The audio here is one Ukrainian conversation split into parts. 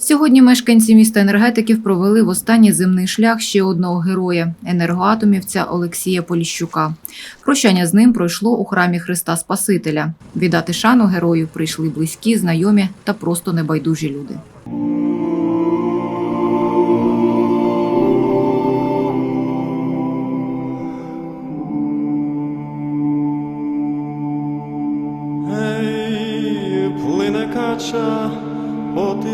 Сьогодні мешканці міста енергетиків провели в останній земний шлях ще одного героя енергоатомівця Олексія Поліщука. Прощання з ним пройшло у храмі Христа Спасителя. Віддати шану герою прийшли близькі, знайомі та просто небайдужі люди. Ей, плине кача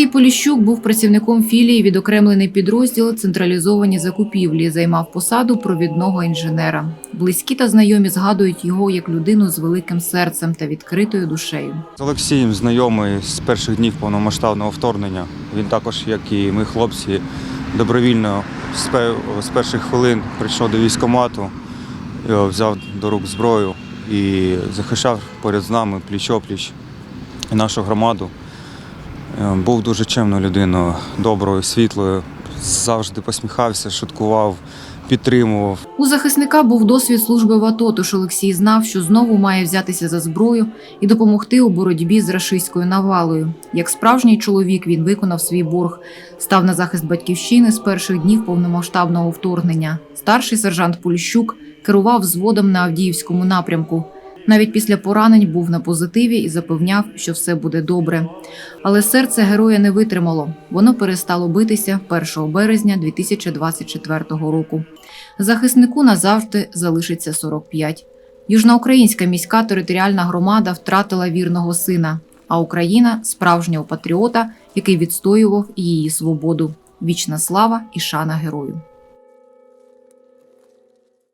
Олексій Поліщук був працівником філії відокремлений підрозділ централізовані закупівлі, займав посаду провідного інженера. Близькі та знайомі згадують його як людину з великим серцем та відкритою душею. З Олексієм знайомий з перших днів повномасштабного вторгнення. Він також, як і ми, хлопці, добровільно з перших хвилин прийшов до військкомату, е, взяв до рук зброю і захищав поряд з нами пліч-опліч нашу громаду. Е, Був дуже чемною людиною, доброю, світлою, завжди посміхався, шуткував, підтримував. У захисника був досвід служби в АТО, тож Олексій знав, що знову має взятися за зброю і допомогти у боротьбі з рашистською навалою. Як справжній чоловік він виконав свій борг, став на захист батьківщини з перших днів повномасштабного вторгнення. Старший сержант Поліщук керував взводом на Авдіївському напрямку. Навіть після поранень був на позитиві і запевняв, що все буде добре. Але серце героя не витримало. Воно перестало битися 1 березня 2024 року. Захиснику назавжди залишиться 45. Южноукраїнська міська територіальна громада втратила вірного сина, а Україна справжнього патріота, який відстоював її свободу. Вічна слава і шана герою.